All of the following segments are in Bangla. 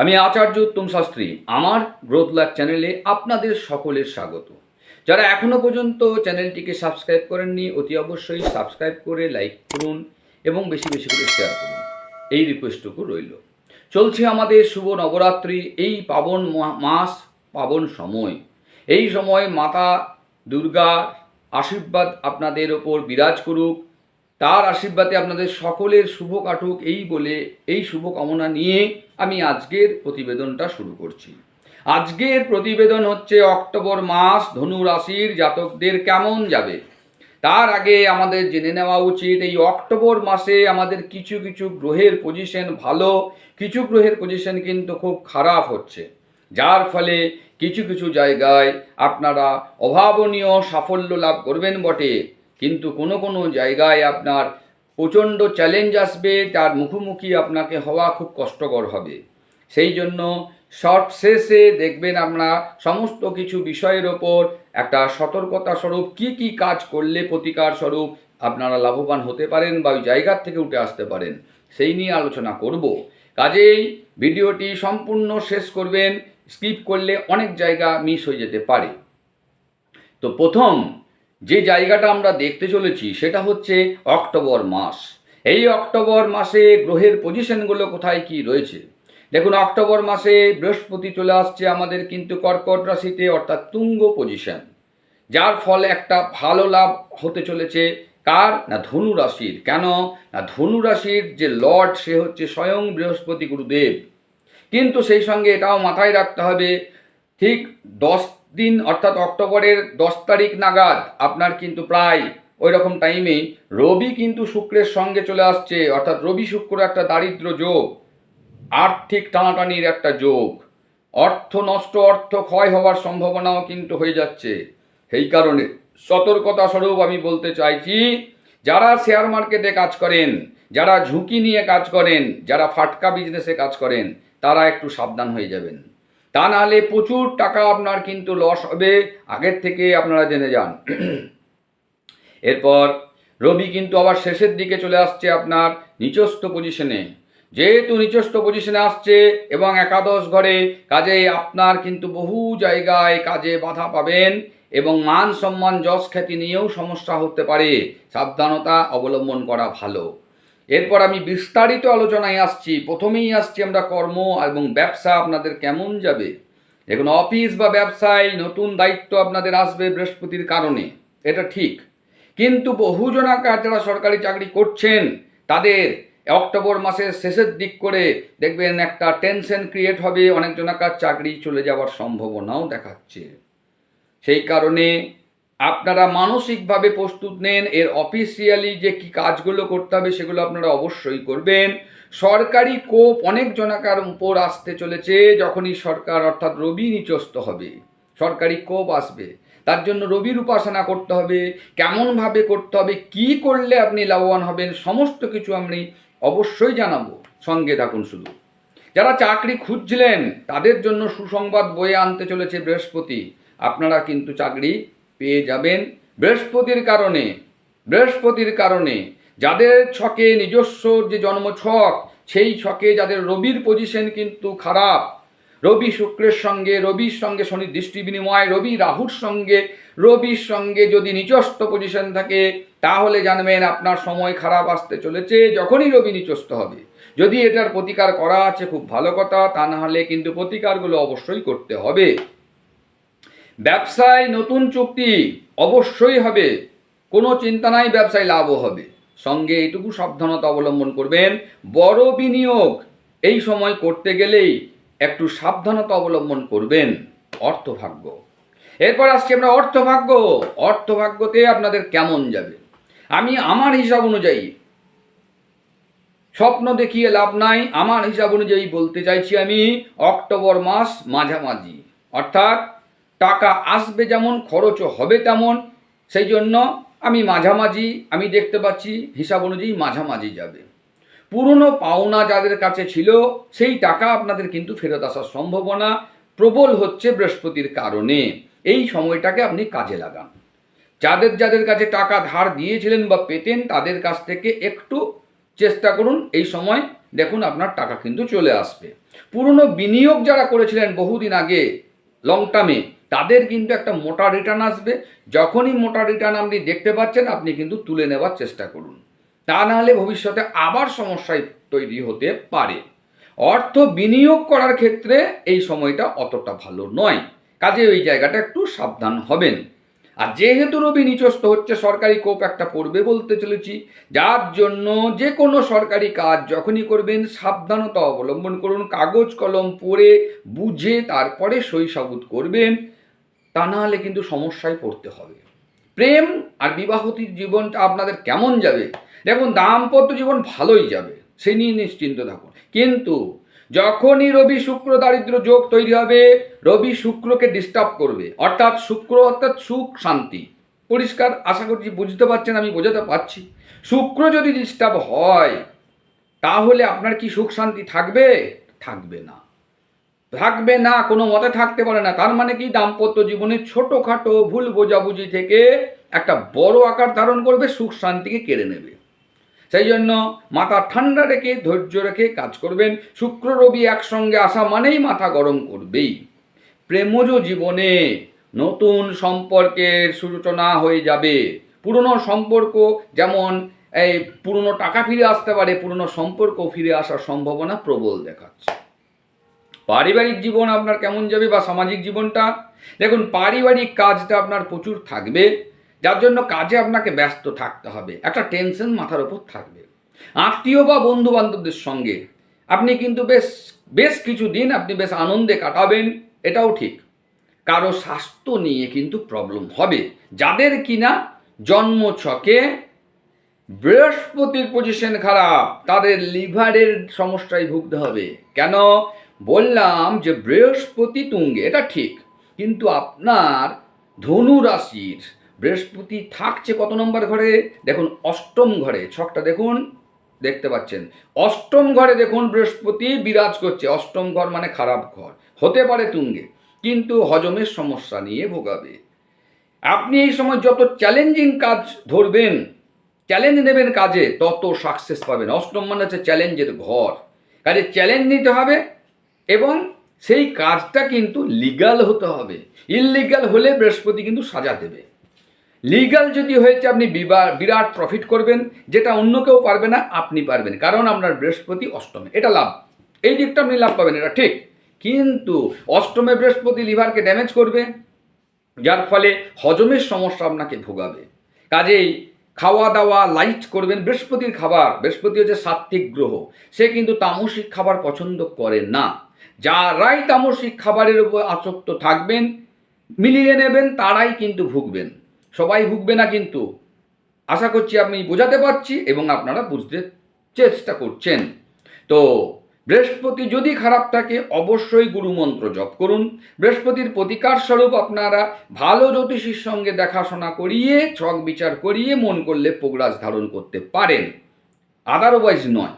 আমি আচার্য উত্তম শাস্ত্রী, আমার গ্রোথ লাইফ চ্যানেলে আপনাদের সকলের স্বাগত। যারা এখনও পর্যন্ত চ্যানেলটিকে সাবস্ক্রাইব করেননি, অতি অবশ্যই সাবস্ক্রাইব করে লাইক করুন এবং বেশি বেশি করে শেয়ার করুন। এই রিকোয়েস্টটুকু রইল। চলছে আমাদের শুভ নবরাত্রি, এই পাবন মাস পাবন সময়। এই সময় মাতা দুর্গার আশীর্বাদ আপনাদের ওপর বিরাজ করুক। তার আশীর্বাদে আপনাদের সকলের শুভ কাটুক, এই বলে এই শুভ কামনা নিয়ে আমি আজকের প্রতিবেদনটা শুরু করছি। আজকের প্রতিবেদন হচ্ছে অক্টোবর মাস ধনু রাশির জাতকদের কেমন যাবে? তার আগে আমাদের জেনে নেওয়া উচিত, এই অক্টোবর মাসে আমাদের কিছু কিছু গ্রহের পজিশন ভালো, কিছু গ্রহের পজিশন কিন্তু খুব খারাপ হচ্ছে। যার ফলে কিছু কিছু জায়গায় আপনারা অভাবনীয় সাফল্য লাভ করবেন বটে। কিন্তু কোনো কোনো জায়গায় আপনার প্রচণ্ড চ্যালেঞ্জ আসবে, তার মুখোমুখি আপনাকে হওয়া খুব কষ্টকর হবে। সেই জন্য শর্ট শেষে দেখবেন আমরা সমস্ত কিছু বিষয়ের ওপর একটা সতর্কতা স্বরূপ কি কি কাজ করলে প্রতিকার স্বরূপ আপনারা লাভবান হতে পারেন বা ওই জায়গার থেকে উঠে আসতে পারেন, সেই নিয়ে আলোচনা করব। কাজেই ভিডিওটি সম্পূর্ণ শেষ করবেন স্কিপ করলে অনেক জায়গা মিস হয়ে যেতে পারে। তো প্রথম যে জায়গাটা আমরা দেখতে চলেছি সেটা হচ্ছে অক্টোবর মাস। এই অক্টোবর মাসে গ্রহের পজিশনগুলো কোথায় কি রয়েছে? দেখুন, অক্টোবর মাসে বৃহস্পতি চলে আসছে আমাদের কিন্তু কর্কট রাশিতে, অর্থাৎ তুঙ্গ পজিশন। যার ফলে একটা ভালো লাভ হতে চলেছে কার? না, ধনু রাশির। কেন? না, ধনু রাশির যে লর্ড, সে হচ্ছে স্বয়ং বৃহস্পতি গুরুদেব। কিন্তু সেই সঙ্গে এটাও মাথায় রাখতে হবে, ঠিক দশ দিন, অর্থাৎ অক্টোবরের দশ তারিখ নাগাদ, আপনার কিন্তু প্রায় ওই রকম টাইমেই রবি কিন্তু শুক্রের সঙ্গে চলে আসছে, অর্থাৎ রবি শুক্র একটা দারিদ্র যোগ, আর্থিক টানাটানির একটা যোগ। অর্থ নষ্ট, অর্থ ক্ষয় হওয়ার সম্ভাবনাও কিন্তু হয়ে যাচ্ছে। সেই কারণে সতর্কতা স্বরূপ আমি বলতে চাইছি, যারা শেয়ার মার্কেটে কাজ করেন, যারা ঝুঁকি নিয়ে কাজ করেন, যারা ফাটকা বিজনেসে কাজ করেন, তারা একটু সাবধান হয়ে যাবেন। তা নাহলে প্রচুর টাকা আপনার কিন্তু লস হবে। আগের থেকে আপনারা জেনে যান। এরপর রবি কিন্তু আবার শেষের দিকে চলে আসছে আপনার নিচস্থ পজিশনে যেহেতু নিচস্থ পজিশনে আসছে এবং একাদশ ঘরে কাজেই আপনার কিন্তু বহু জায়গায় কাজে বাধা পাবেন এবং মান সম্মান যশ খ্যাতি নিয়েও সমস্যা হতে পারে। সাবধানতা অবলম্বন করা ভালো। এরপর আমি বিস্তারিত আলোচনায় আসছি। প্রথমেই আসছি আমরা কর্ম এবং ব্যবসা, আপনাদের কেমন যাবে? দেখুন, অফিস বা ব্যবসায় নতুন দায়িত্ব আপনাদের আসবে বৃহস্পতির কারণে, এটা ঠিক। কিন্তু বহুজনাকার যারা সরকারি চাকরি করছেন, তাদের অক্টোবর মাসের শেষের দিক করে দেখবেন একটা টেনশন ক্রিয়েট হবে অনেকজনাকার চাকরি চলে যাওয়ার সম্ভাবনাও দেখাচ্ছে। সেই কারণে আপনারা মানসিকভাবে প্রস্তুত নেন, এর অফিসিয়ালি যে কি কাজগুলো করতে হবে সেগুলো আপনারা অবশ্যই করবেন। সরকারি কোপ অনেক জনাকার উপর আসতে চলেছে, যখনই সরকার অর্থাৎ রবি নিচস্ত হবে, সরকারি কোপ আসবে, তার জন্য রবির উপাসনা করতে হবে, কেমনভাবে করতে হবে, কি করলে আপনি লাভবান হবেন, সমস্ত কিছু আমি অবশ্যই জানাব। সঙ্গে থাকুন শুধু। যারা চাকরি খুঁজছিলেন তাদের জন্য সুসংবাদ বয়ে আনতে চলেছে বৃহস্পতি, আপনারা কিন্তু চাকরি পেয়ে যাবেন বৃহস্পতির কারণে বৃহস্পতির কারণে। যাদের ছকে নিজস্ব যে জন্ম ছক, সেই ছকে যাদের রবির পজিশন কিন্তু খারাপ, রবি শুক্রের সঙ্গে, রবির সঙ্গে শনির দৃষ্টি বিনিময়, রবি রাহুর সঙ্গে, রবির সঙ্গে যদি নিচস্থ পজিশন থাকে, তাহলে জানবেন আপনার সময় খারাপ আসতে চলেছে, যখনই রবি নিচস্থ হবে। যদি এটার প্রতিকার করা আছে, খুব ভালো কথা, তা না হলে কিন্তু প্রতিকারগুলো অবশ্যই করতে হবে। ব্যবসায় নতুন চুক্তি অবশ্যই হবে, কোনো চিন্তা নাই, ব্যবসায় লাভও হবে। সঙ্গে এইটুকু সাবধানতা অবলম্বন করবেন, বড় বিনিয়োগ এই সময় করতে গেলেই একটু সাবধানতা অবলম্বন করবেন, অর্থভাগ্য। এরপর আসছি আমরা অর্থভাগ্য। অর্থভাগ্যতে আপনাদের কেমন যাবে? আমি আমার হিসাব অনুযায়ী স্বপ্ন দেখিয়ে লাভ নাই, আমার হিসাব অনুযায়ী বলতে চাইছি আমি অক্টোবর মাস মাঝামাঝি। অর্থাৎ টাকা আসবে যেমন, খরচও হবে তেমন। সেই জন্য আমি মাঝামাঝি, আমি দেখতে পাচ্ছি হিসাব অনুযায়ী মাঝামাঝি যাবে। পুরনো পাওনা যাদের কাছে ছিল, সেই টাকা আপনাদের কিন্তু ফেরত আসার সম্ভাবনা প্রবল হচ্ছে বৃহস্পতির কারণে। এই সময়টাকে আপনি কাজে লাগান। যাদের যাদের কাছে টাকা ধার দিয়েছিলেন বা পেতেন, তাদের কাছ থেকে একটু চেষ্টা করুন, এই সময় দেখুন আপনার টাকা কিন্তু চলে আসবে। পুরনো বিনিয়োগ যারা করেছিলেন বহুদিন আগে লং টার্মে তাদের কিন্তু একটা মোটা রিটার্ন আসবে। যখনই মোটা রিটার্ন আপনি দেখতে পাচ্ছেন, আপনি কিন্তু তুলে নেওয়ার চেষ্টা করুন। তা নাহলে ভবিষ্যতে আবার সমস্যায় তৈরি হতে পারে। অর্থ বিনিয়োগ করার ক্ষেত্রে এই সময়টা অতটা ভালো নয়। কাজে ওই জায়গাটা একটু সাবধান হবেন। আর যেহেতু রবি নিচস্ত হচ্ছে, সরকারি কোপ একটা পড়বে বলতে চলেছি। যার জন্য যে কোনো সরকারি কাজ যখনই করবেন, সাবধানতা অবলম্বন করুন, কাগজ কলম পড়ে বুঝে তারপরে সই সাবুত করবেন। তা নাহলে কিন্তু সমস্যায় পড়তে হবে। প্রেম আর বিবাহতির জীবনটা আপনাদের কেমন যাবে? দেখুন, দাম্পত্য জীবন ভালোই যাবে, সে নিয়ে নিশ্চিন্ত থাকুন। কিন্তু যখনই রবি শুক্র দারিদ্র যোগ তৈরি হবে, রবি শুক্রকে ডিস্টার্ব করবে। অর্থাৎ শুক্র, অর্থাৎ সুখ, শান্তি। পরিষ্কার, আশা করছি বুঝতে পারছেন, আমি বোঝাতে পারছি। শুক্র যদি ডিস্টার্ব হয়, তাহলে আপনার কি সুখ, শান্তি থাকবে? থাকবে না। থাকবে না, কোনো মতে থাকতে পারে না। তার মানে কি? দাম্পত্য জীবনে ছোটোখাটো ভুল বোঝাবুঝি থেকে একটা বড় আকার ধারণ করবে, সুখ শান্তিকে কেড়ে নেবে। সেই জন্য মাথা ঠান্ডা রেখে, ধৈর্য রেখে কাজ করবেন। শুক্র, রবি একসঙ্গে আসা মানেই মাথা গরম করবেই। প্রেমজ জীবনে নতুন সম্পর্কের সূচনা হয়ে যাবে। পুরনো সম্পর্ক যেমন এই পুরনো টাকা ফিরে আসতে পারে, পুরনো সম্পর্ক ফিরে আসার সম্ভাবনা প্রবল দেখাচ্ছে। পারিবারিক জীবন আপনার কেমন যাবে বা সামাজিক জীবনটা? দেখুন, পারিবারিক কাজটা আপনার প্রচুর থাকবে, যার জন্য কাজে আপনাকে ব্যস্ত থাকতে হবে। একটা টেনশন মাথার ওপর থাকবে। আত্মীয় বা বন্ধু বান্ধবদের সঙ্গে আপনি কিন্তু বেশ বেশ কিছু দিন আপনি বেশ আনন্দে কাটাবেন, এটাও ঠিক। কারও স্বাস্থ্য নিয়ে কিন্তু প্রবলেম হবে। যাদের কিনা জন্মছকে বৃহস্পতির পজিশন খারাপ, তাদের লিভারের সমস্যায় ভুগতে হবে। কেন? বললাম যে বৃহস্পতি তুঙ্গে, এটা ঠিক, কিন্তু আপনার ধনু রাশির বৃহস্পতি থাকছে কত নম্বর ঘরে? দেখুন, অষ্টম ঘরে, ছকটা দেখুন, দেখতে পাচ্ছেন। অষ্টম ঘরে দেখুন, বৃহস্পতি বিরাজ করছে। অষ্টম ঘর মানে খারাপ ঘর, হতে পারে তুঙ্গে, কিন্তু হজমের সমস্যা নিয়ে ভোগাবে। আপনি এই সময় যত চ্যালেঞ্জিং কাজ ধরবেন চ্যালেঞ্জ নেবেন কাজে, তত সাকসেস পাবেন। অষ্টম মানে হচ্ছে চ্যালেঞ্জের ঘর। কাজে চ্যালেঞ্জ নিতে হবে এবং সেই কাজটা কিন্তু লিগাল হতে হবে। ইললিগাল হলে বৃহস্পতি কিন্তু সাজা দেবে। লিগাল যদি হয়েছে, আপনি বিরাট প্রফিট করবেন, যেটা অন্য কেউ পারবে না, আপনি পারবেন। কারণ আপনার বৃহস্পতি অষ্টমে। এটা লাভ। এই দিকটা আপনি লাভ পাবেন, এটা ঠিক। কিন্তু অষ্টমে বৃহস্পতি লিভারকে ড্যামেজ করবে, যার ফলে হজমের সমস্যা আপনাকে ভোগাবে। কাজেই খাওয়া দাওয়া লাইট করবেন, বৃহস্পতির খাবার। বৃহস্পতি হচ্ছে সাত্ত্বিক গ্রহ। সে কিন্তু তামসিক খাবার পছন্দ করে না। যারাই তামসিক খাবারের উপর আসক্ত থাকবেন, মিলিয়ে নেবেন, তারাই কিন্তু ভুগবেন। সবাই ভুগবে না কিন্তু। আশা করছি আমি বোঝাতে পারছি এবং আপনারা বুঝতে চেষ্টা করছেন। তো, বৃহস্পতি যদি খারাপ থাকে, অবশ্যই গুরুমন্ত্র জপ করুন। বৃহস্পতির প্রতিকার স্বরূপ আপনারা ভালো জ্যোতিষীর সঙ্গে দেখাশোনা করিয়ে, ছক বিচার করিয়ে মন করলে পোগরাজ ধারণ করতে পারেন। আদারওয়াইজ নয়।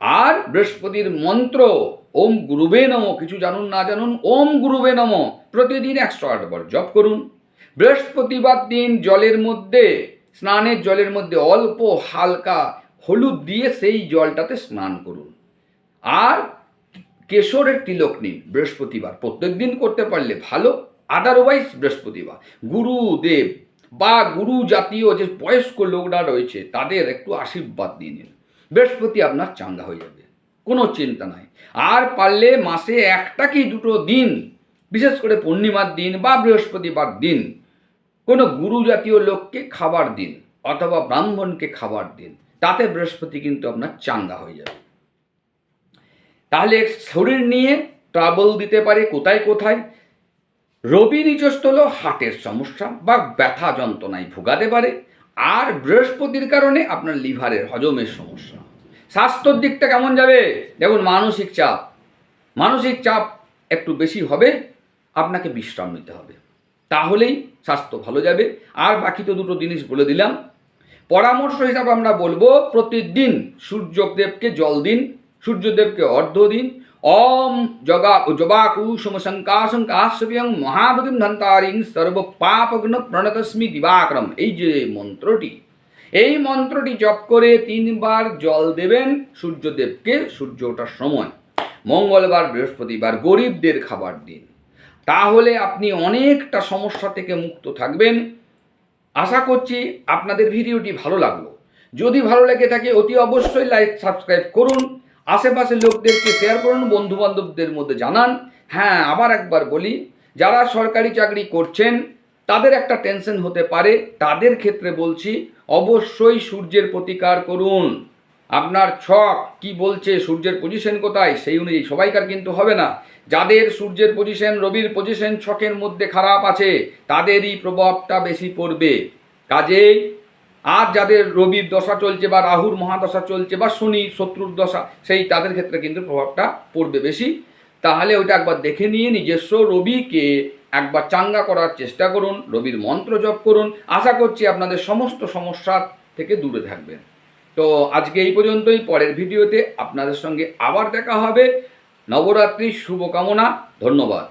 আর বৃহস্পতির মন্ত্র ওম গুরুবে নম, কিছু জানুন, না জানুন, ওম গুরুবে নম। প্রতিদিন একশো আটবার জপ করুন। বৃহস্পতিবার দিন জলের মধ্যে, স্নানের জলের মধ্যে অল্প হালকা হলুদ দিয়ে সেই জলটাতে স্নান করুন। আর কেশরের তিলক নিন বৃহস্পতিবার। প্রত্যেক দিন করতে পারলে ভালো আদারওয়াইজ বৃহস্পতিবার। গুরুদেব বা গুরু জাতীয় যে বয়স্ক লোকরা রয়েছে, তাদের একটু আশীর্বাদ দিয়ে নিন। বৃহস্পতি আপনার চাঙ্গা হয়ে যাবে। কোনো চিন্তা নাই। আর পারলে মাসে একটা কি দুটো দিন, বিশেষ করে পূর্ণিমার দিন বা বৃহস্পতিবার দিন, কোনো গুরু জাতীয় লোককে খাবার দিন অথবা ব্রাহ্মণকে খাবার দিন, তাতে বৃহস্পতি কিন্তু আপনার চাঙ্গা হয়ে যাবে। তাহলে শরীর নিয়ে ট্রাবল দিতে পারে কোথায় কোথায়? রবি নিজস্ব হলো হার্টের সমস্যা বা ব্যথা যন্ত্রণায় ভোগাতে পারে। আর বৃহস্পতির কারণে আপনার লিভারের হজমের সমস্যা। স্বাস্থ্যর দিকটা কেমন যাবে? দেখুন, মানসিক চাপ। মানসিক চাপ একটু বেশি হবে, আপনাকে বিশ্রাম নিতে হবে। তাহলেই স্বাস্থ্য ভালো যাবে। আর বাকি তো দুটো জিনিস বলে দিলাম। পরামর্শ হিসাবে আমরা বলব, প্রতিদিন সূর্যদেবকে জল দিন, সূর্যদেবকে অর্ধ দিন। ওম জগা জবাকুসুম শঙ্কাশং কাশ্যপিয়ং মহাবতীম ধন্তারিং সর্ব পাপগ্ন প্রণতস্মি দিবাকরম। এই যে মন্ত্রটি এই মন্ত্রটি জপ করে তিনবার জল দেবেন সূর্যদেবকে, সূর্য ওঠার সময়। মঙ্গলবার, বৃহস্পতিবার, গরিবদের খাবার দিন। তাহলে আপনি অনেকটা সমস্যা থেকে মুক্ত থাকবেন। আশা করছি আপনাদের ভিডিওটি ভালো লাগল। যদি ভালো লেগে থাকে, অতি অবশ্যই লাইক সাবস্ক্রাইব করুন। আশেপাশের লোকদেরকে শেয়ার করুন বন্ধু বান্ধবদের মধ্যে জানান। হ্যাঁ আবার একবার বলি, যারা সরকারি চাকরি করছেন তাদের একটা টেনশন হতে পারে, তাদের ক্ষেত্রে বলছি, অবশ্যই সূর্যের প্রতিকার করুন। আপনার ছক কি বলছে, সূর্যের পজিশন কোথায়, সেই অনুযায়ী সবাইকার কিন্তু হবে না। যাদের সূর্যের পজিশন রবির পজিশন ছকের মধ্যে খারাপ আছে, তাদেরই প্রভাবটা বেশি পড়বে। কাজেই আর যাদের রবির দশা চলছে বা রাহুর মহাদশা চলছে বা শনি, শত্রুর দশা, সেই তাদের ক্ষেত্রে কিন্তু প্রভাবটা পড়বে বেশি। তাহলে ওইটা একবার দেখে নিয়ে নিজস্ব রবিকে একবার চাঙ্গা করার চেষ্টা করুন, রবির মন্ত্র জপ করুন। আশা করছি আপনাদের সমস্ত সমস্যা থেকে দূরে থাকবেন। তো আজকে এই পর্যন্তই, পরের ভিডিওতে আপনাদের সঙ্গে আবার দেখা হবে। নবরাত্রির শুভকামনা, ধন্যবাদ।